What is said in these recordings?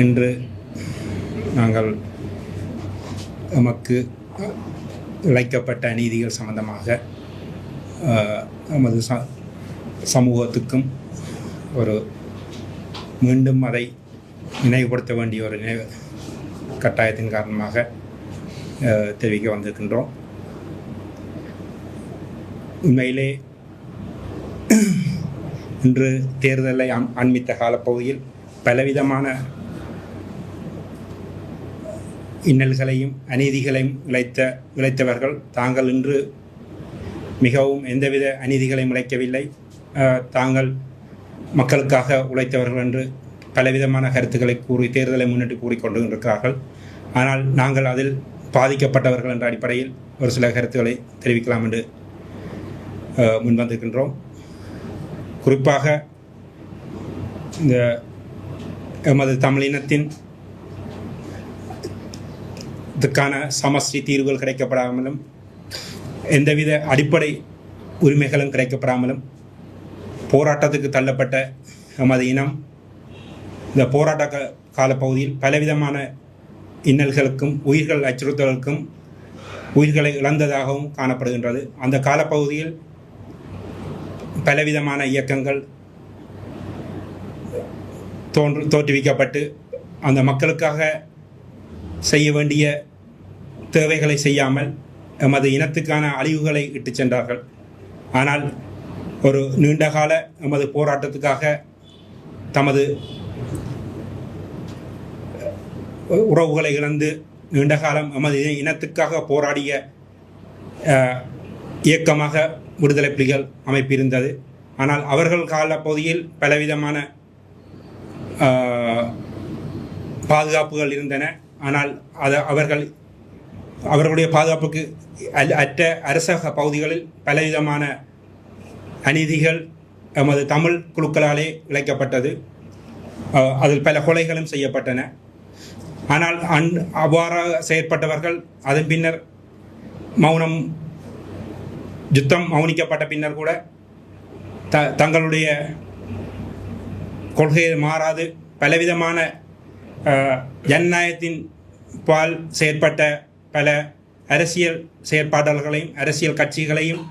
இன்று நாங்கள் நமக்கு இழைக்கப்பட்ட அநீதிகள் சம்பந்தமாக நமது ச சமூகத்துக்கும் ஒரு மீண்டும் அதை நினைவுபடுத்த வேண்டிய ஒரு நினைவு கட்டாயத்தின் காரணமாக தெரிவிக்க வந்திருக்கின்றோம். உண்மையிலே இன்று தேர்தலை அன்- அண்மித்த காலப்பகுதியில் பலவிதமான இன்னல்களையும் அநீதிகளையும் இழைத்த இழைத்தவர்கள் தாங்கள் இன்று மிகவும் எந்தவித அநீதிகளையும் இழைக்கவில்லை தாங்கள் மக்களுக்காக உழைத்தவர்கள் என்று பலவிதமான கருத்துக்களை கூறி தேர்தலை முன்னிட்டு கூறிக்கொண்டு இருக்கிறார்கள் ஆனால் நாங்கள் அதில் பாதிக்கப்பட்டவர்கள் என்ற அடிப்படையில் ஒரு சில கருத்துக்களை தெரிவிக்கலாம் என்று முன்வந்திருக்கின்றோம் குறிப்பாக இந்த எமது தமிழினத்தின் இதுக்கான சமஸ்டி தீர்வுகள் கிடைக்கப்படாமலும் எந்தவித அடிப்படை உரிமைகளும் கிடைக்கப்படாமலும் போராட்டத்துக்கு தள்ளப்பட்ட நமது இனம் இந்த போராட்ட காலப்பகுதியில் பலவிதமான இன்னல்களுக்கும் உயிர்கள் அச்சுறுத்தலுக்கும் உயிர்களை இழந்ததாகவும் காணப்படுகின்றது. அந்த காலப்பகுதியில் பலவிதமான இயக்கங்கள் தோன்று தோற்றுவிக்கப்பட்டு அந்த மக்களுக்காக செய்ய வேண்டிய தேவைகளை செய்யாமல் எமது இனத்துக்கான அழிவுகளை இட்டு சென்றார்கள். ஆனால் ஒரு நீண்டகால எமது போராட்டத்துக்காக தமது உறவுகளை இழந்து நீண்ட காலம் எமது இன- இனத்துக்காக போராடிய இயக்கமாக விடுதலை புலிகள் அமைப்பு இருந்தது ஆனால் அவர்கள் காலப்பகுதியில் பலவிதமான பாதுகாப்புகள் இருந்தன. ஆனால் அதை அவர்கள் அவர்களுடைய பாதுகாப்புக்கு அற்ற அரசக பகுதிகளில் பலவிதமான அநீதிகள் எமது தமிழ் குழுக்களாலே இழைக்கப்பட்டது. அதில் பல கொலைகளும் செய்யப்பட்டன. ஆனால் அன் அவ்வாறாக செயற்பட்டவர்கள் அதன் பின்னர் மௌனம் யுத்தம் மௌனிக்கப்பட்ட பின்னர் கூட த தங்களுடைய கொள்கையை மாறாது. பலவிதமான ஜனநாயகத்தின் பால் செயற்பட்ட பல அரசியல் செயற்பாட்டாளர்களையும் அரசியல் கட்சிகளையும்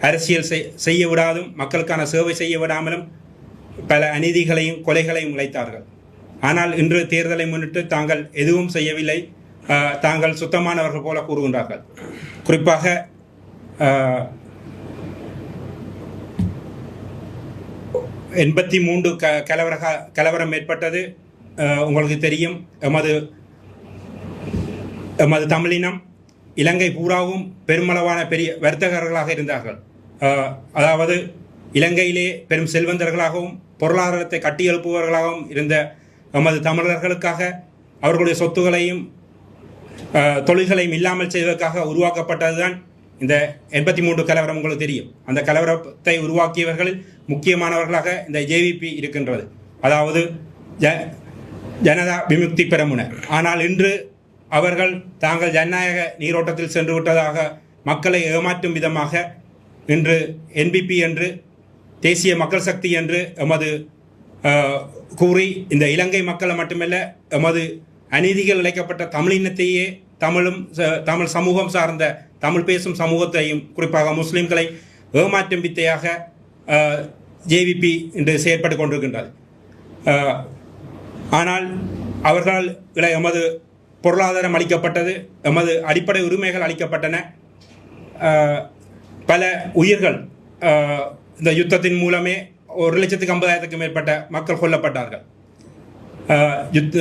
அரசியல் செய்- செய்ய விடாதும் மக்களுக்கான சேவை செய்ய விடாமலும் பல அநீதிகளையும் கொலைகளையும் உழைத்தார்கள். ஆனால் இன்று தேர்தலை முன்னிட்டு தாங்கள் எதுவும் செய்யவில்லை. தாங்கள் சுத்தமானவர்கள் போல கூறுகின்றார்கள். குறிப்பாக எண்பத்தி மூன்று க கலவர கலவரம் ஏற்பட்டது. உங்களுக்கு தெரியும். எமது எமது தமிழினம் இலங்கை பூராவும் பெருமளவான பெரிய வர்த்தகர்களாக இருந்தார்கள். அதாவது இலங்கையிலே பெரும் செல்வந்தர்களாகவும் பொருளாதாரத்தை கட்டியெழுப்புபவர்களாகவும் இருந்த எமது தமிழர்களுக்காக அவர்களுடைய சொத்துகளையும் தொழில்களையும் இல்லாமல் செய்வதற்காக உருவாக்கப்பட்டதுதான் இந்த எண்பத்தி மூன்று கலவரம் உங்களுக்கு தெரியும். அந்த கலவரத்தை உருவாக்கியவர்களில் முக்கியமானவர்களாக இந்த ஜேவிபி இருக்கின்றது. அதாவது ஜ ஜனதா விமுக்தி பெறமுன ஆனால் இன்று அவர்கள் தாங்கள் ஜனநாயக நீரோட்டத்தில் சென்று விட்டதாக மக்களை ஏமாற்றும் விதமாக இன்று என்பிபி என்று தேசிய மக்கள் சக்தி என்று எமது கூறி இந்த இலங்கை மக்களை மட்டுமல்ல எமது அநீதிகள் இழைக்கப்பட்ட தமிழினத்தையே தமிழும் ச- தமிழ் சமூகம் சார்ந்த தமிழ் பேசும் சமூகத்தையும் குறிப்பாக முஸ்லிம்களை ஏமாற்றும் வித்தையாக ஜேவிபி இன்று செயற்பட்டு கொண்டிருக்கின்றது. ஆனால் அவர்களால் எமது பொருளாதாரம் அளிக்கப்பட்டது எமது அடிப்படை உரிமைகள் அளிக்கப்பட்டன. பல உயிர்கள் இந்த யுத்தத்தின் மூலமே ஒரு லட்சத்துக்கு ஐம்பதாயிரத்துக்கும் மேற்பட்ட மக்கள் கொல்லப்பட்டார்கள். யுத்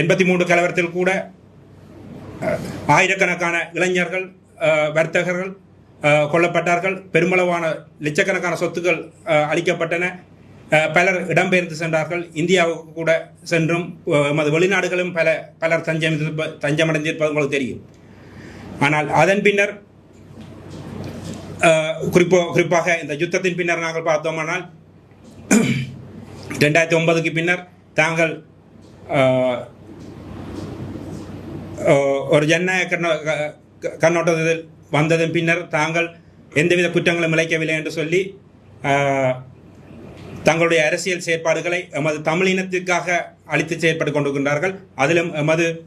எண்பத்தி மூன்று கலவரத்தில் கூட ஆயிரக்கணக்கான இளைஞர்கள் வர்த்தகர்கள் கொல்லப்பட்டார்கள். பெருமளவான லட்சக்கணக்கான சொத்துக்கள் அளிக்கப்பட்டன. பலர் இடம்பெயர்ந்து சென்றார்கள். இந்தியாவுக்கு கூட சென்றும் அஹ், எமது வெளிநாடுகளும் பல பலர் தஞ்சம் தஞ்சமடைந்திருப்பது உங்களுக்கு தெரியும். ஆனால் அதன் பின்னர் குறிப்போ குறிப்பாக இந்த யுத்தத்தின் பின்னர் நாங்கள் பார்த்தோமானால் ரெண்டாயிரத்தி ஒன்பதுக்கு பின்னர் தாங்கள் ஒரு ஜனநாயக கண்ணோ க- க- கண்ணோட்டத்தில் வந்ததன் பின்னர் தாங்கள் எந்தவித குற்றங்களும் இழைக்கவில்லை என்று சொல்லி தங்களுடைய அரசியல் செயற்பாடுகளை எமது தமிழினத்திற்காக அளித்து செயற்பட்டு கொண்டிருக்கின்றார்கள். அதிலும் எமது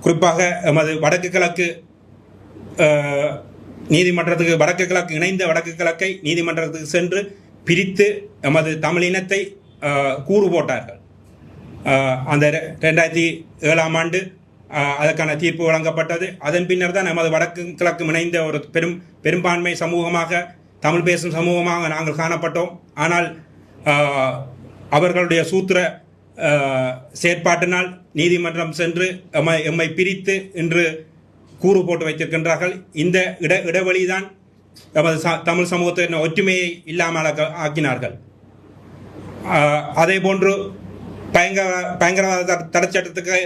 குறிப்பாக எமது வடக்கு கிழக்கு நீதிமன்றத்துக்கு வடக்கு கிழக்கு இணைந்த வடக்கு கிழக்கை நீதிமன்றத்துக்கு சென்று பிரித்து எமது தமிழ் இனத்தை கூறு போட்டார்கள். அந்த ரெ- ரெண்டாயிரத்தி ஏழாம் ஆண்டு அதற்கான தீர்ப்பு வழங்கப்பட்டது. அதன் பின்னர் தான் நமது வடக்கு கிழக்கு இணைந்த ஒரு பெரும் பெரும்பான்மை சமூகமாக தமிழ் பேசும் சமூகமாக நாங்கள் காணப்பட்டோம். ஆனால் அவர்களுடைய சூத்திர செயற்பாட்டினால் நீதிமன்றம் சென்று எம்மை எம்மை பிரித்து இன்று கூறு போட்டு வைத்திருக்கின்றார்கள். இந்த இட இடைவெளிதான் நமது ச- தமிழ் சமூகத்தின் ஒற்றுமையை இல்லாமல் ஆக்கினார்கள். அதே போன்று பயங்கர பயங்கரவாத தட- தடைச்சட்டத்துக்கு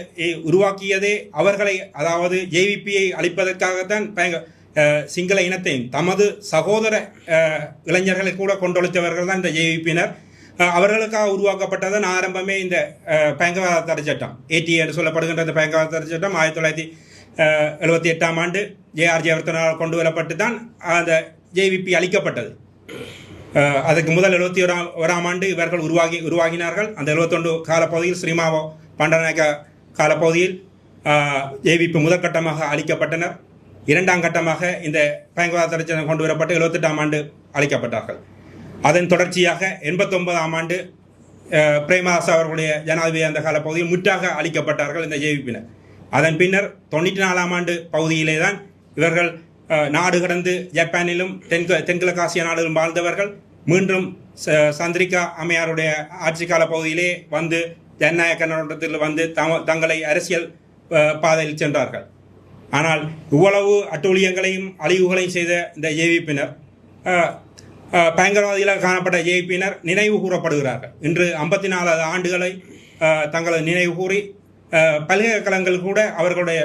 உருவாக்கியதே அவர்களை அதாவது ஜேவிபியை அழிப்பதற்காகத்தான் பயங்க சிங்கள இனத்தையும் தமது சகோதர இளைஞர்களை கூட கொண்டொழித்தவர்கள் தான் இந்த ஜேவிபியினர் அவர்களுக்காக உருவாக்கப்பட்டதன் ஆரம்பமே இந்த பயங்கரவாத தடை தடைச்சட்டம் ஏடி என்று சொல்லப்படுகின்ற இந்த பயங்கரவாத தடைச்சட்டம் ஆயிரத்தி தொள்ளாயிரத்தி எழுபத்தி எட்டாம் ஆண்டு ஜேஆர் ஜெயவர்த்தனால் கொண்டு வரப்பட்டு தான் அந்த ஜேவிபி அளிக்கப்பட்டது. அதுக்கு முதல் எழுபத்தி ஓராம் ஓராம் ஆண்டு இவர்கள் உருவாகி உருவாகினார்கள். அந்த எழுபத்தொன்று காலப்பகுதியில் ஸ்ரீமாவோ பண்டநாயக்க காலப்பகுதியில் ஜேவிபி முதற்கட்டமாக அளிக்கப்பட்டனர். இரண்டாம் கட்டமாக இந்த பயங்கரவாத தடைச்சட்டம் கொண்டு வரப்பட்டு எழுபத்தெட்டாம் ஆண்டு அளிக்கப்பட்டார்கள். அதன் தொடர்ச்சியாக எண்பத்தொன்பதாம் ஆண்டு அஹ், பிரேமதாஸ் அவர்களுடைய ஜனாதிபதி அந்த கால பகுதியில் முற்றாக அளிக்கப்பட்டார்கள் இந்த ஜேவிபியினர் அதன் பின்னர் தொண்ணூற்றி நாலாம் ஆண்டு பகுதியிலே தான் இவர்கள் நாடு கடந்து ஜப்பானிலும் தென்க தென்கிழக்கு ஆசிய நாடுகளும் வாழ்ந்தவர்கள் மீண்டும் ச- சந்திரிகா அம்மையாருடைய ஆட்சி கால பகுதியிலே வந்து ஜனநாயக கண்ணோட்டத்தில் வந்து தம தங்களை அரசியல் பாதையில் சென்றார்கள். ஆனால் இவ்வளவு அட்டூழியங்களையும் அழிவுகளையும் செய்த இந்த ஜேவிப்பினர் பயங்கரவாதிகளாக காணப்பட்ட ஜேபியினர் நினைவு கூறப்படுகிறார்கள். இன்று ஐம்பத்தி நாலாவது ஆண்டுகளை தங்களது நினைவு கூறி பல்கலைக்கழகங்கள் கூட அவர்களுடைய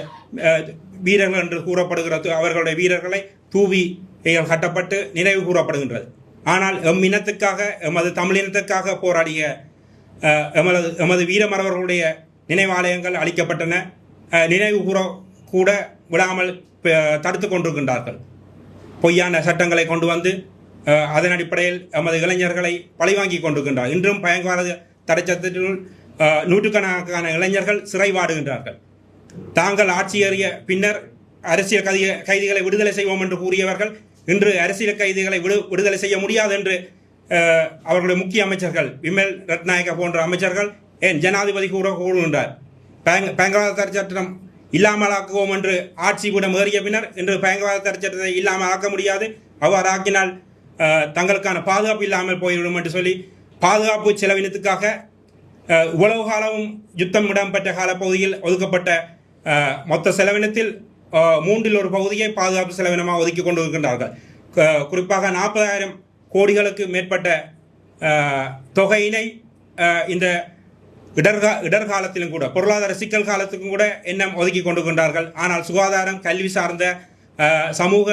வீரர்கள் என்று கூறப்படுகிறது அவர்களுடைய வீரர்களை தூவி கட்டப்பட்டு நினைவு கூறப்படுகின்றது. ஆனால் எம் இனத்துக்காக எமது தமிழினத்துக்காக போராடிய எமது எமது வீரமரவர்களுடைய நினைவாலயங்கள் அளிக்கப்பட்டன நினைவு கூற கூட விடாமல் தடுத்து கொண்டிருக்கின்றார்கள். பொய்யான சட்டங்களை கொண்டு வந்து அதன் அடிப்படையில் எமது இளைஞர்களை பழிவாங்கி கொண்டிருக்கின்றார். இன்றும் பயங்கரவாத தடைச்சட்டத்தினுள் நூற்றுக்கணக்கான இளைஞர்கள் சிறைவாடுகின்றார்கள் தாங்கள் ஆட்சி ஏறிய பின்னர் அரசியல் கைதி கைதிகளை விடுதலை செய்வோம் என்று கூறியவர்கள் இன்று அரசியல் கைதிகளை விடு விடுதலை செய்ய முடியாது என்று அவர்களுடைய முக்கிய அமைச்சர்கள் விமல் ரத்நாயக்க போன்ற அமைச்சர்கள் ஏன் ஜனாதிபதி கூட கூறுகின்றார். பயங்க- பயங்கரவாத தடை சட்டம் இல்லாமல் ஆக்குவோம் என்று ஆட்சி விடம் ஏறிய பின்னர் இன்று பயங்கரவாத தடை சட்டத்தை இல்லாமல் ஆக்க முடியாது. அவ்வாறு ஆக்கினால் தங்களுக்கான பாதுகாப்பு இல்லாமல் போய்விடும் என்று சொல்லி பாதுகாப்பு செலவினத்துக்காக அஹ், இவ்வளவு காலமும் யுத்தம் இடம்பெற்ற காலப்பகுதியில் ஒதுக்கப்பட்ட மொத்த செலவினத்தில் மூன்றில் ஒரு பகுதியை பாதுகாப்பு செலவினமாக ஒதுக்கி கொண்டு இருக்கின்றார்கள் குறிப்பாக நாற்பதாயிரம் கோடிகளுக்கு மேற்பட்ட தொகையினை இந்த இடர்கா இடர்காலத்திலும் கூட பொருளாதார சிக்கல் காலத்துக்கும் கூட எண்ணம் ஒதுக்கி கொண்டிருக்கின்றார்கள். ஆனால் சுகாதாரம் கல்வி சார்ந்த சமூக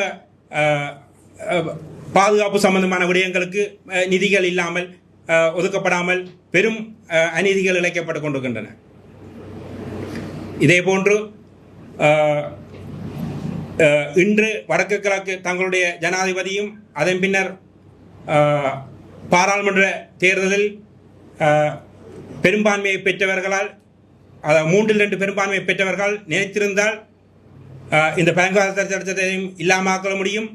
பாதுகாப்பு சம்பந்தமான விடயங்களுக்கு நிதிகள் இல்லாமல் ஒதுக்கப்படாமல் பெரும் அநீதிகள் இழைக்கப்பட்டு கொண்டிருக்கின்றன. இதே போன்று இன்று வடக்கு கிழக்கு தங்களுடைய ஜனாதிபதியும் அதன் பின்னர் பாராளுமன்ற தேர்தலில் பெரும்பான்மையை பெற்றவர்களால் அதாவது மூன்றில் ரெண்டு பெரும்பான்மையை பெற்றவர்கள் நினைத்திருந்தால் இந்த பயங்கரவாத சட்டத்தையும் இல்லாமல் முடியும்.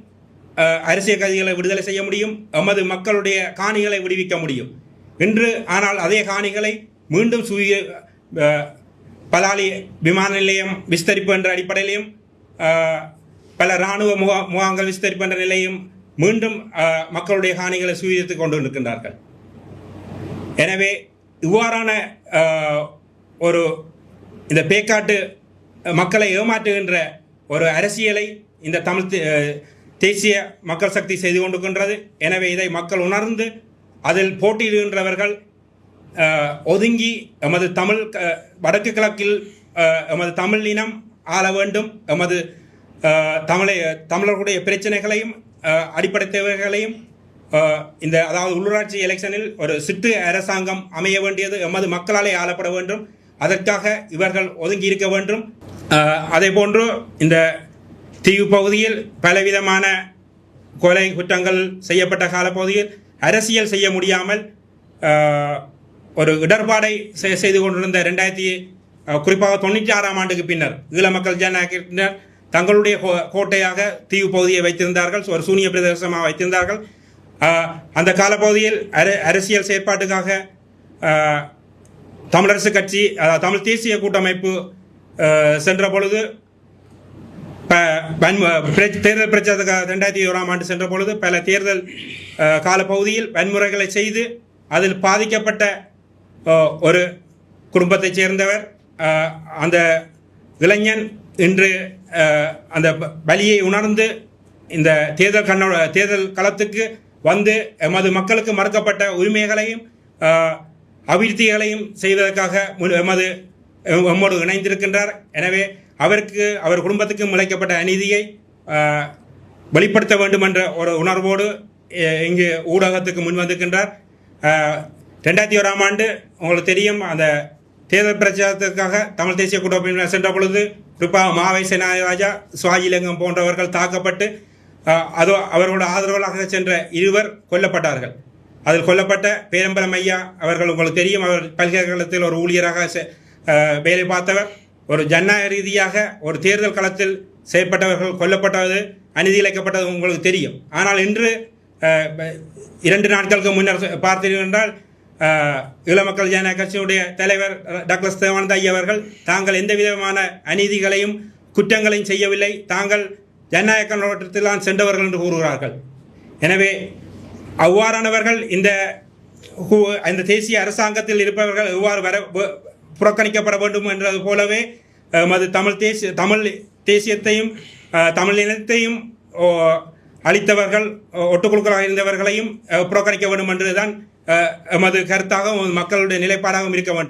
அரசியல் கைதிகளை விடுதலை செய்ய முடியும் எமது மக்களுடைய காணிகளை விடுவிக்க முடியும். இன்று ஆனால் அதே காணிகளை மீண்டும் சுய பலாலி விமான நிலையம் விஸ்தரிப்பு என்ற அடிப்படையிலையும் பல இராணுவ முகா முகாம்கள் விஸ்தரிப்பு என்ற நிலையும் மீண்டும் மக்களுடைய காணிகளை சுயீകരിத்துக் கொண்டு இருக்கின்றார்கள் எனவே இவ்வாறான ஒரு இந்த பேக்காட்டு மக்களை ஏமாற்றுகின்ற ஒரு அரசியலை இந்த தமிழ் தேசிய மக்கள் சக்தி செய்து கொண்டிருக்கின்றது. எனவே இதை மக்கள் உணர்ந்து அதில் போட்டியிடுகின்றவர்கள் ஒதுங்கி எமது தமிழ் க- வடக்கு கிழக்கில் எமது தமிழ் இனம் ஆள வேண்டும். எமது தமிழை தமிழர்களுடைய பிரச்சனைகளையும் அடிப்படை தேவைகளையும் இந்த அதாவது உள்ளூராட்சி எலெக்ஷனில் ஒரு சிட்டு அரசாங்கம் அமைய வேண்டியது எமது மக்களாலே ஆளப்பட வேண்டும். அதற்காக இவர்கள் ஒதுங்கி இருக்க வேண்டும். அதே போன்று இந்த தீவு பகுதியில் பலவிதமான கொலை குற்றங்கள் செய்யப்பட்ட காலப்பகுதியில் அரசியல் செய்ய முடியாமல் ஒரு இடர்பாடை செ- செய்து கொண்டிருந்த ரெண்டாயிரத்தி குறிப்பாக தொண்ணூற்றி ஆறாம் ஆண்டுக்கு பின்னர் ஈழ மக்கள் ஜனநாயகத்தினர் தங்களுடைய கோ- கோட்டையாக தீவு பகுதியை வைத்திருந்தார்கள் ஒரு சூனிய பிரதேசமாக வைத்திருந்தார்கள். அந்த காலப்பகுதியில் அர- அரசியல் செயற்பாட்டுக்காக தமிழரசு கட்சி தமிழ் தேசிய கூட்டமைப்பு சென்ற பொழுது தேர்தல் பிரச்சாரத்துக்கு ரெண்டாயிரத்தி ஓராம் ஆண்டு சென்ற பொழுது பல தேர்தல் கால காலப்பகுதியில் வன்முறைகளை செய்து அதில் பாதிக்கப்பட்ட ஒரு குடும்பத்தைச் சேர்ந்தவர் அந்த இளைஞன் இன்று அந்த ப- வலியை உணர்ந்து இந்த தேர்தல் கண்ணோட தேர்தல் களத்துக்கு வந்து எமது மக்களுக்கு மறுக்கப்பட்ட உரிமைகளையும் அபிவிருத்திகளையும் செய்வதற்காக எமது எம்மோடு இணைந்திருக்கின்றார். எனவே அவருக்கு அவர் குடும்பத்துக்கு முளைக்கப்பட்ட அநீதியை வெளிப்படுத்த வேண்டும் என்ற ஒரு உணர்வோடு இங்கு ஊடகத்துக்கு முன் வந்திருக்கின்றார். ரெண்டாயிரத்தி ஓராம் ஆண்டு உங்களுக்கு தெரியும் அந்த தேர்தல் பிரச்சாரத்திற்காக தமிழ் தேசிய கூட்டமைப்பினர் சென்ற பொழுது குறிப்பாக மாவை சேனாராஜா சுவாஜிலிங்கம் போன்றவர்கள் தாக்கப்பட்டு அது அதோ அவர்களோட ஆதரவாளராக சென்ற இருவர் கொல்லப்பட்டார்கள். அதில் கொல்லப்பட்ட பேரம்பலம் ஐயா அவர்கள் உங்களுக்கு தெரியும் அவர் பல்கலைக்கழகத்தில் ஒரு ஊழியராக செ- வேலை பார்த்தவர். ஒரு ஜனநாயக ரீதியாக ஒரு தேர்தல் களத்தில் செயற்பட்டவர்கள் கொல்லப்பட்டது அநீதி இழைக்கப்பட்டது உங்களுக்கு தெரியும். ஆனால் இன்று இரண்டு நாட்களுக்கு முன்னர் சொ- பார்த்தீர்கள் என்றால் அஹ், ஈழ மக்கள் ஜனநாயக கட்சியினுடைய தலைவர் டாக்டர் தேவானந்த ஐயா அவர்கள் தாங்கள் எந்த விதமான அநீதிகளையும் குற்றங்களையும் செய்யவில்லை. தாங்கள் ஜனநாயக கண்ணோட்டத்தில்தான் சென்றவர்கள் என்று கூறுகிறார்கள். எனவே அவ்வாறானவர்கள் இந்த இந்த தேசிய அரசாங்கத்தில் இருப்பவர்கள் எவ்வாறு வர புறக்கணிக்கப்பட வேண்டும் என்றது போலவே மது தமிழ் தேசிய தமிழ் தேசியத்தையும் தமிழ் இனத்தையும் அளித்தவர்கள் ஒட்டுக்குழுக்களாக இருந்தவர்களையும் புறக்கணிக்க வேண்டும் என்றுதான் எமது கருத்தாகவும் மக்களுடைய நிலைப்பாடாகவும் இருக்க வேண்டும்.